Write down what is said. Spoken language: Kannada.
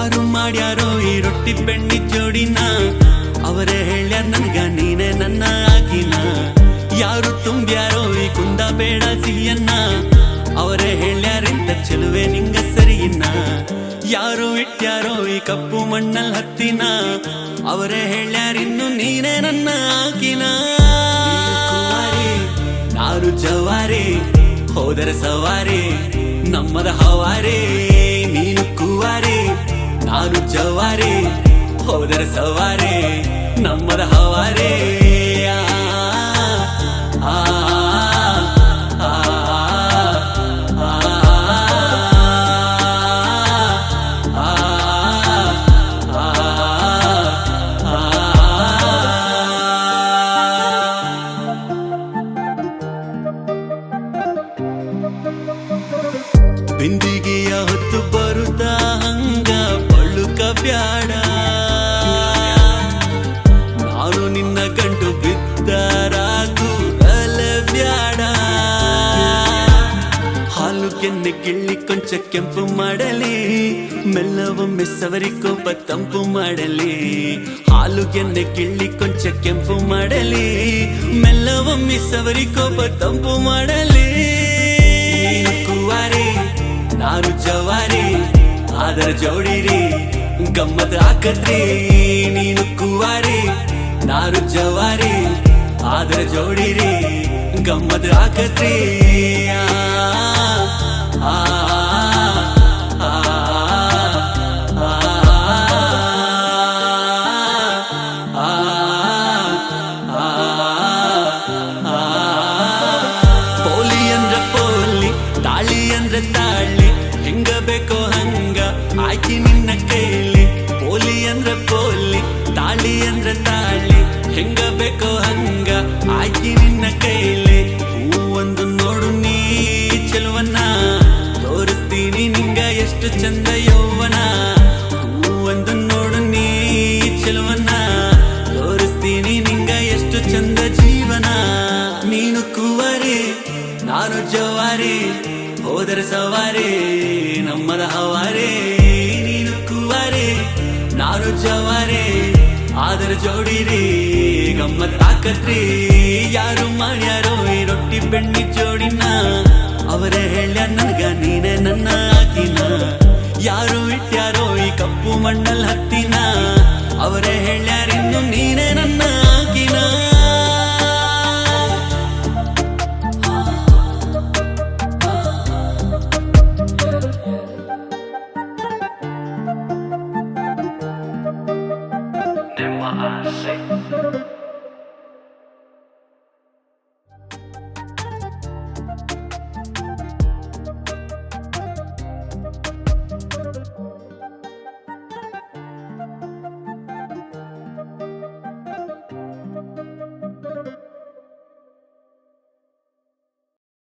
ಯಾರು ಮಾಡ್ಯಾರೋ ಈ ರೊಟ್ಟಿ ಬೆಣ್ಣಿ ಜೋಡಿನ? ಅವರೇ ಹೇಳ್ಯಾರ ನನ್ಗ ನೀನೆ ನನ್ನ ಆಗಿನ. ಯಾರು ತುಂಬ್ಯಾರೋ ಈ ಕುಂದ ಬೇಡ ಸಿಹಿಯನ್ನ? ಅವರೇ ಹೇಳ್ಯಾರಿಂದ ಚೆಲುವೆ ನಿಂಗ ಸರಿಯಿನ್ನ? ಯಾರು ಇಟ್ಟ್ಯಾರೋ ಈ ಕಪ್ಪು ಮಣ್ಣಲ್ ಹತ್ತಿನ? ಅವರೇ ಹೇಳ್ಯಾರಿನ್ನು ನೀನೇ ನನ್ನ ಆಗಿನ. ಯಾರು ಜವಾರಿ ಹೋದರ ಸವಾರಿ ನಮ್ಮದ ಹವಾರಿ ನೀನು ಕುವಾರಿ. ನಾನು ಜವಾರಿ ಹೋದರ ಸವಾರಿ ನಮ್ಮದ ಹವಾರಿ ಆ, ಕೆನ್ನೆ ಗಿಳ್ಳಿ ಕೊಂಚ ಕೆಂಪು ಮಾಡಲಿ ಮೆಲ್ಲವೊಮ್ಮೆ ಸವರಿ ಕೋಪ ತಂಪು ಮಾಡಲಿ. ಹಾಲು ಕೆನ್ನೆ ಗಿಳ್ಳಿ ಕೊಂಚ ಕೆಂಪು ಮಾಡಲಿ ಮೆಲ್ಲವೊಮ್ಮೆ ಸವರಿ ಕೋಪ ತಂಪು ಮಾಡಲಿ. ಕುವಾರಿ, ನಾನು ಜವಾರಿ, ಆದರ ಜೋಡಿರಿ, ಗಮ್ಮತ್ ಹಾಕತ್ರಿ. ನೀನು ಕುವಾರಿ, ನಾನು ಜವಾರಿ, ಆದರ ಜೋಡಿರಿ, ಗಮ್ಮತ್ ಆಕತ್ರಿ ಬೇಕೋ ಹಂಗ. ಆಯ್ಕೆ ನಿನ್ನ ಕೈಲಿ. ಹೂವೊಂದು ನೋಡು ನೀ ಚೆಲುವನ್ನ ತೋರಿಸ್ತೀನಿ ನಿಂಗ ಎಷ್ಟು ಚಂದ ಯೌವನ. ಹೂವೊಂದು ನೋಡು ನೀ ಚೆಲುವನ್ನ ತೋರಿಸ್ತೀನಿ ನಿಂಗ ಎಷ್ಟು ಚಂದ ಜೀವನ. ನೀನು ಕೂವರಿ, ನಾನು ಜವಾರಿ. ಹೋದರೆ ಸವಾರಿ, ನಮ್ಮದ ಹವಾರಿ. ನೀನು ಕುವಾರಿ, ನಾನು ಜವಾರಿ. ಆದರ ಜೋಡಿರಿ. ಗಮ್ಮತ್ ತಾಕತ್ರಿ ಯಾರು ಮಾಡ್ಯಾರೋ ಈ ರೊಟ್ಟಿ ಬೆಣ್ಣಿ ಜೋಡಿನ. ಅವರೇ ಹೇಳ್ಯ ನನ್ಗ, ನೀನೆ ನನ್ನ ಆಕಿನ. ಯಾರು ಇಟ್ಟ್ಯಾರೋ ಈ ಕಪ್ಪು ಮಣ್ಣಲ್ ಹತ್ತಿನ. ಅವರೇ ಹೇಳ್ಯಾರಿನ್ನು ನೀನೆ ನನ್ನ ನಿಮ್ಮ ಆಸೆ.